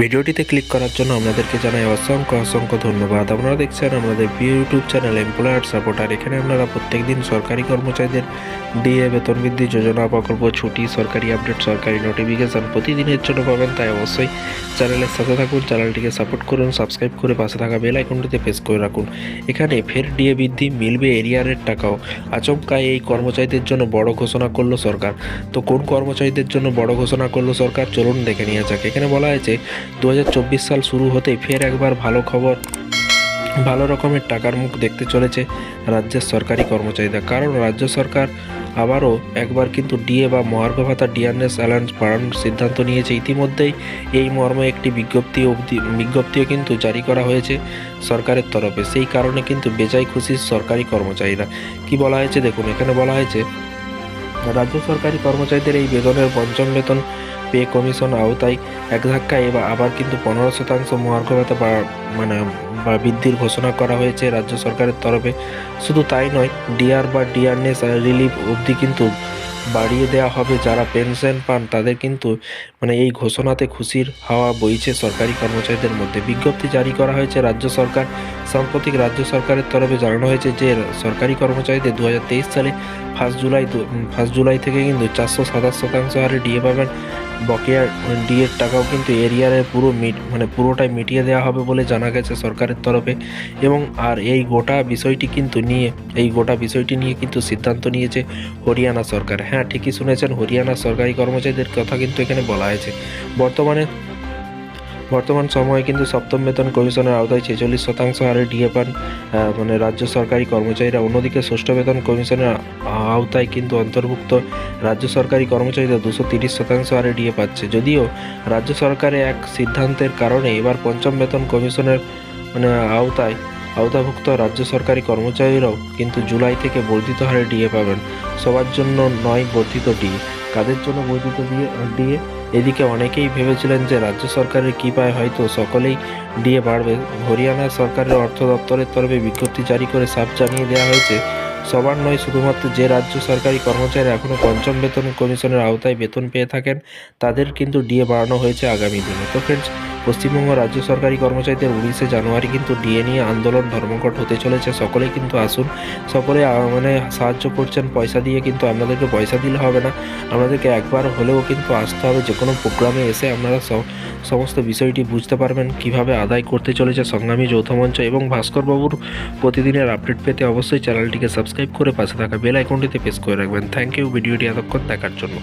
ভিডিওটিতে ক্লিক করার জন্য আপনাদেরকে জানাই অসংখ্য অসংখ্য ধন্যবাদ। আপনারা দেখছেন আমাদের ইউটিউব চ্যানেল এমপ্লয়ার সাপোর্টার এখানে আপনারা প্রত্যেকদিন সরকারি কর্মচারীদের ডিএ বেতন বৃদ্ধি যোজনা প্রকল্প, ছুটি, সরকারি আপডেট, সরকারি নোটিফিকেশন প্রতিদিনের জন্য পাবেন। তাই অবশ্যই চ্যানেলের সাথে থাকুন, চ্যানেলটিকে সাপোর্ট করুন সাবস্ক্রাইব করে পাশে থাকা বেল আইকনটিতে প্রেস করে রাখুন। এখানে ফের ডিএ বৃদ্ধি, মিলবে এরিয়ারের টাকাও। আচমকায় এই কর্মচারীদের জন্য বড় ঘোষণা করল সরকার। তো কোন কর্মচারীদের জন্য বড় ঘোষণা করল সরকার? চলুন দেখে নিয়ে যাক। এখানে বলা হয়েছে দুহাজার চব্বিশ সাল শুরু হতেই ফের একবার ভালো খবর। ভালো রকমের টাকার মুখ দেখতে চলেছে রাজ্যের সরকারি কর্মচারীরা। কারণ রাজ্য সরকার আবারও একবার কিন্তু ডিএ বা মহার্ঘ ভাতা ডিআরএস অ্যালায়েন্স বাড়ানোর সিদ্ধান্ত নিয়েছে। ইতিমধ্যেই এই মর্মে একটি বিজ্ঞপ্তি অবধি বিজ্ঞপ্তিও কিন্তু জারি করা হয়েছে সরকারের তরফে। সেই কারণে কিন্তু বেজায় খুশি সরকারি কর্মচারীরা। কি বলা হয়েছে? দেখুন, এখানে বলা হয়েছে রাজ্য সরকারি কর্মচারীদের এই বেতনের পঞ্চম বেতন পে কমিশন আওতায় এক ধাক্কায় এবার আবার কিন্তু পনেরো শতাংশ মহার্ঘ ভাতা বা- মানে বা বৃদ্ধির ঘোষণা করা হয়েছে রাজ্য সরকারের তরফে। শুধু তাই নয়, ডিআর বা ডিআরএস রিলিফ অবধি কিন্তু বাড়িয়ে দেওয়া হবে, যারা পেনশন পান তাদের কিন্তু মানে এই ঘোষণাতে খুশির হাওয়া বইছে সরকারি কর্মচারীদের মধ্যে। বিজ্ঞপ্তি জারি করা হয়েছে, রাজ্য সরকার, সাম্প্রতিক রাজ্য সরকারের তরফে জানানো হয়েছে যে, সরকারি কর্মচারীদের দু হাজার তেইশ সালে ফার্স্ট জুলাই ফার্স্ট জুলাই থেকে কিন্তু চারশো সাতাশ শতাংশ হারে ডিএ পাবেন। বকেয়া ডিএর টাকাও কিন্তু এরিয়ারের পুরো মিট মানে পুরোটাই মিটিয়ে দেওয়া হবে বলে জানা গেছে সরকারের তরফে। এবং আর এই গোটা বিষয়টি কিন্তু নিয়ে, এই গোটা বিষয়টি নিয়ে কিন্তু সিদ্ধান্ত নিয়েছে হরিয়ানা সরকার। হ্যাঁ ঠিকই শুনেছেন, হরিয়ানা সরকারি কর্মচারীদের কথা কিন্তু এখানে বলা হয়েছে। বর্তমানে বর্তমান সময়ে কিন্তু সপ্তম বেতন কমিশনের আওতায় ছেচল্লিশ শতাংশ হারে ডিএ পান মানে রাজ্য সরকারি কর্মচারীরা। অন্যদিকে ষষ্ঠ বেতন কমিশনের আওতায় কিন্তু অন্তর্ভুক্ত রাজ্য সরকারি কর্মচারীরা দুশো তিরিশ শতাংশ হারে ডিএ পাচ্ছে। যদিও রাজ্য সরকারের এক সিদ্ধান্তের কারণে এবার পঞ্চম বেতন কমিশনের মানে আওতায় আওতাভুক্ত রাজ্য সরকারি কর্মচারীরাও কিন্তু জুলাই থেকে বর্ধিত হারে ডিএ পাবেন। সবার জন্য নয় বর্ধিত ডিএ। কাদের জন্য বর্ধিত দিয়ে ডিএ? এদিকে অনেকেই ভেবেছিলেন যে রাজ্য সরকারের কৃপায় হয়তো সকলেই ডিএ বাড়বে। হরিয়ানা সরকারের অর্থ দপ্তরের তরফে বিজ্ঞপ্তি জারি করে সাপ জানিয়ে দেওয়া হয়েছে, সবার নয়, শুধুমাত্র যে রাজ্য সরকারি কর্মচারী এখনও পঞ্চম বেতন কমিশনের আওতায় বেতন পেয়ে থাকেন, তাদের কিন্তু ডিএ বাড়ানো হয়েছে আগামী দিনে। তো ফ্রেন্ডস পশ্চিমবঙ্গ রাজ্য সরকারি কর্মচারীদের উনিশে জানুয়ারি কিন্তু ডিএ নিয়ে আন্দোলন ধর্মঘট হতে চলেছে। সকলেই কিন্তু আসুন। সকলে মানে সাহায্য করছেন। পয়সা দিয়ে কিন্তু আপনাদেরকে পয়সা দিলে হবে না। আপনাদেরকে একবার হলেও কিন্তু আসতে হবে। যে কোনো প্রোগ্রামে এসে আপনারা সমস্ত বিষয়টি বুঝতে পারবেন, কীভাবে আদায় করতে চলেছে সংগ্রামী যৌথ মঞ্চ এবং ভাস্করবাবুর প্রতিদিনের আপডেট পেতে অবশ্যই চ্যানেলটিকে সাবস্ক্রাইব করে পাশে থাকা বেল আইকনটিতে প্রেস করে রাখবেন। Thank you. ভিডিওটি এতক্ষণ দেখার জন্য।